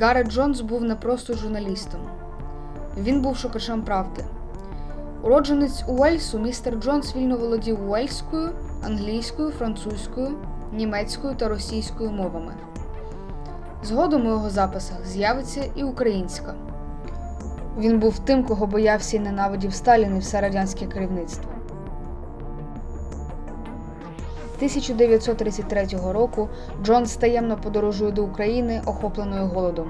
Гарет Джонс був не просто журналістом, він був шукачем правди. Уродженець Уельсу, містер Джонс вільно володів уельською, англійською, французькою, німецькою та російською мовами. Згодом у його записах з'явиться і українська. Він був тим, кого боявся і ненавидів Сталін і все радянське керівництво. 1933 року Джонс таємно подорожує до України, охопленою голодом.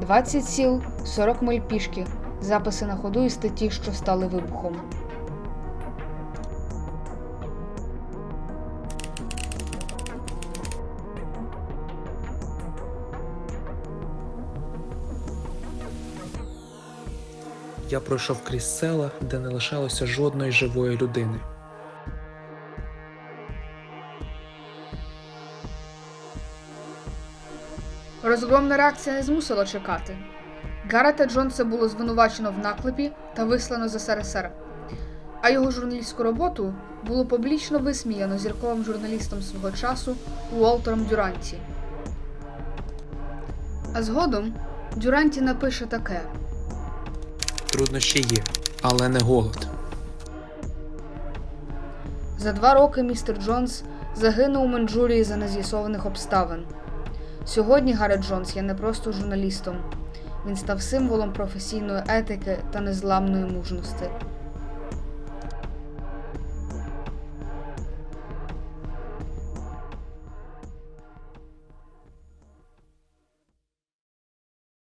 20 сіл, 40 миль пішки, записи на ходу і статті, що стали вибухом. Я пройшов крізь села, де не лишалося жодної живої людини. Розгромна реакція не змусила чекати. Гарета Джонса було звинувачено в наклепі та вислано з СРСР. А його журналістську роботу було публічно висміяно зірковим журналістом свого часу Уолтером Дюранті. А згодом Дюранті напише таке: Труднощі є, але не голод. За два роки містер Джонс загинув у Манджурії за нез'ясованих обставин. Сьогодні Гаррет Джонс є не просто журналістом, він став символом професійної етики та незламної мужності.